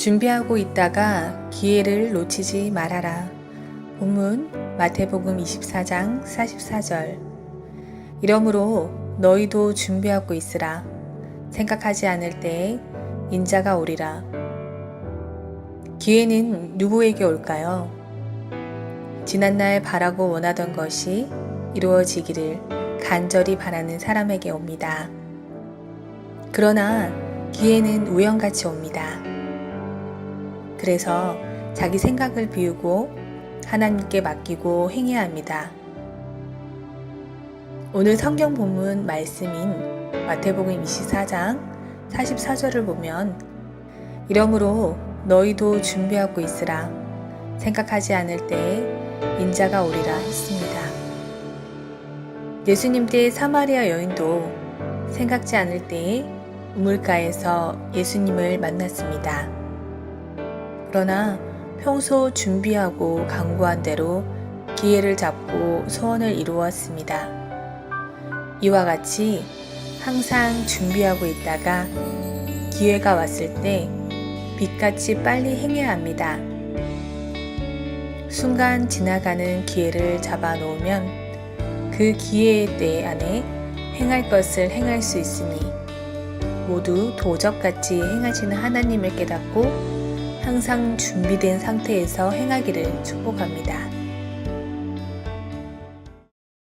준비하고 있다가 기회를 놓치지 말아라. 본문 마태복음 24장 44절. 이러므로 너희도 준비하고 있으라. 생각하지 않을 때에 인자가 오리라. 기회는 누구에게 올까요? 지난날 바라고 원하던 것이 이루어지기를 간절히 바라는 사람에게 옵니다. 그러나 기회는 우연같이 옵니다. 그래서 자기 생각을 비우고 하나님께 맡기고 행해야 합니다. 오늘 성경 본문 말씀인 마태복음 24장 44절을 보면 이러므로 너희도 준비하고 있으라 생각하지 않을 때에 인자가 오리라 했습니다. 예수님 때 사마리아 여인도 생각지 않을 때에 우물가에서 예수님을 만났습니다. 그러나 평소 준비하고 강구한 대로 기회를 잡고 소원을 이루었습니다. 이와 같이 항상 준비하고 있다가 기회가 왔을 때 빛같이 빨리 행해야 합니다. 순간 지나가는 기회를 잡아 놓으면 그 기회의 때 안에 행할 것을 행할 수 있으니 모두 도적같이 행하시는 하나님을 깨닫고 항상 준비된 상태에서 행하기를 축복합니다.